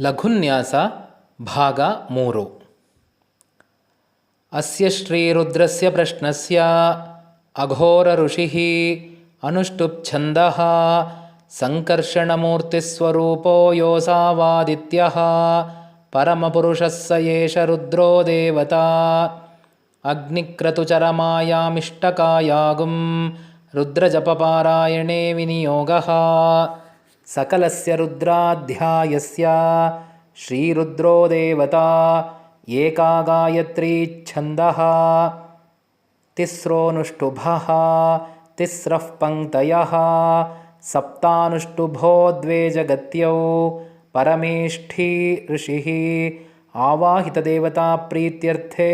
लघुन्यास भागमूरु अस्य श्रीरुद्रस्य प्रश्नस्य अघोरऋषिः अनुष्टुप्छन्दः सङ्कर्षणमूर्तिस्वरूपो योऽसावादित्यः परमपुरुषस्स एष रुद्रो देवता। अग्निक्रतुचरमायामिष्टकायागुं रुद्रजपारायणे विनियोगः। सकलस्य रुद्राध्यायस्य श्रीरुद्रो देवता एका गायत्रीच्छन्दः तिस्रोऽनुष्टुभः तिस्रः पङ्क्तयः सप्तानुष्टुभो द्वे जगत्यौ परमेष्ठी ऋषिः आवाहितदेवताप्रीत्यर्थे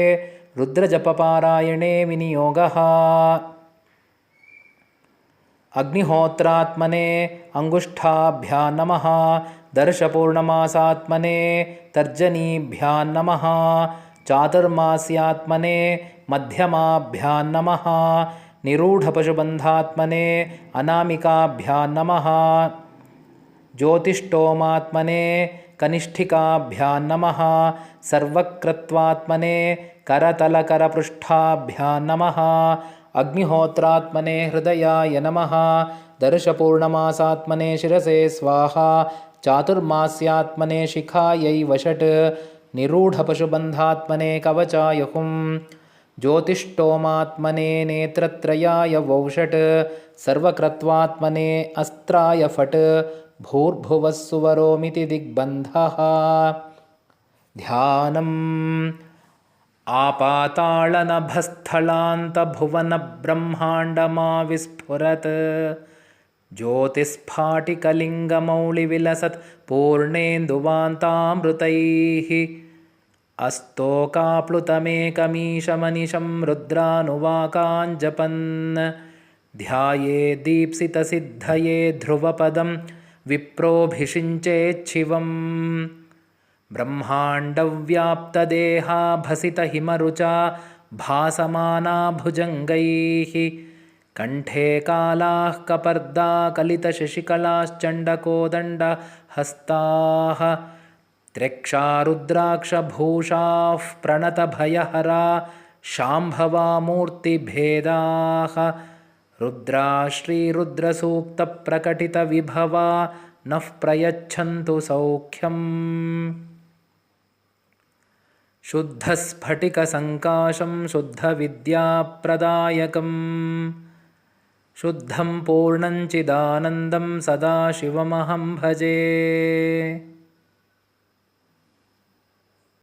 रुद्रजपपारायणे विनियोगः अग्निहोत्रात्मने अङ्गुष्ठाभ्यां नमः दर्शपूर्णमासात्मने तर्जनीभ्यां नमः चातुर्मास्यात्मने मध्यमाभ्यां नमः निरूढपशुबन्धात्मने अनामिकाभ्यां नमः ज्योतिष्टोमात्मने कनिष्ठिकाभ्यां नमः सर्वक्रत्वात्मने करतलकरपृष्ठाभ्यां नमः अग्निहोत्रात्मने हृदयाय नमः। दर्शपूर्णमासात्मने शिरसे स्वाहा। चातुर्मास्यात्मने शिखायै वषट्। निरूढपशुबन्धात्मने कवचाय हुं ज्योतिष्टोमात्मने नेत्रत्रयाय वौषट्। सर्वक्रत्वात्मने अस्त्राय फट्। भूर्भुवः सुवरोमिति दिग्बन्धः। ध्यानम् आपाताळनभस्थलान्तभुवनब्रह्माण्डमाविस्फुरत्। ज्योतिस्फाटिकलिङ्गमौळिविलसत् पूर्णेन्दुवान्तामृतैः। अस्तोकाप्लुतमेकमीशमनिशं रुद्रानुवाकाञ्जपन् ध्यायेदीप्सितसिद्धये ध्रुवपदं विप्रोऽभिषिञ्चेच्छिवम् ब्रह्माण्डव्याप्तदेहाभसितहिमरुचा भासमाना भुजङ्गैः कण्ठे कालाः कपर्दाकलितशशिकलाश्चण्डकोदण्डहस्ताः त्र्यक्षारुद्राक्षभूषाः प्रणतभयहरा शाम्भवा मूर्तिभेदाः रुद्रा श्रीरुद्रसूक्तप्रकटितविभवा नः प्रयच्छन्तु सौख्यम् शुद्धस्फटिकसङ्काशं शुद्धविद्याप्रदायकं शुद्धं पूर्णञ्चिदानन्दं सदाशिवमहं भजे